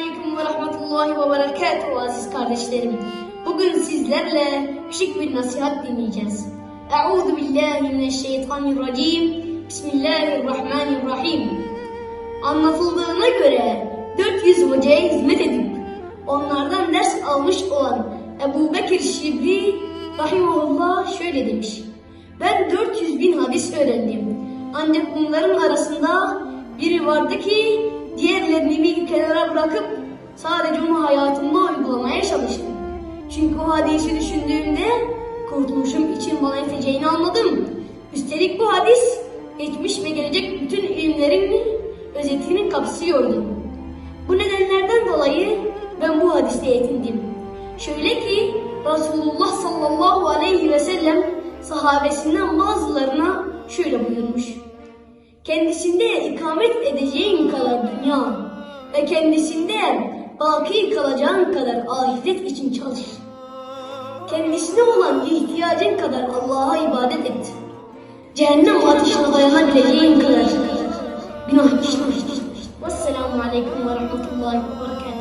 Aleyküm ve Rahmetullahi ve Berekatuhu aziz kardeşlerim. Bugün sizlerle küçük bir nasihat dinleyeceğiz. Euzu billahi mineşşeytanirracim. Bismillahirrahmanirrahim. Anlatıldığına göre 400 hocaya hizmet edip onlardan ders almış olan Ebu Bekir Şibli Rahimullah şöyle demiş. Ben 400 bin hadis öğrendim. Ancak bunların arasında biri vardı ki bırakıp sadece onu hayatımda uygulamaya çalıştım. Çünkü o hadisi düşündüğümde kurtuluşum için bana yeteceğini anladım. Üstelik bu hadis geçmiş ve gelecek bütün ilimlerin özetini kapsıyordu. Bu nedenlerden dolayı ben bu hadiste yetindim. Şöyle ki Resulullah sallallahu aleyhi ve sellem sahabesinden bazılarına şöyle buyurmuş. Kendisinde ikamet edeceğin kadar dünya ve kendisinde baki kalacağın kadar ahiret için çalış. Kendisine olan ihtiyacın kadar Allah'a ibadet et. Cehennem ateşine dayanabileceğin kadar günah işlemiştir. Vesselamu Aleyküm ve Rahmetullahi ve Berekatuhu.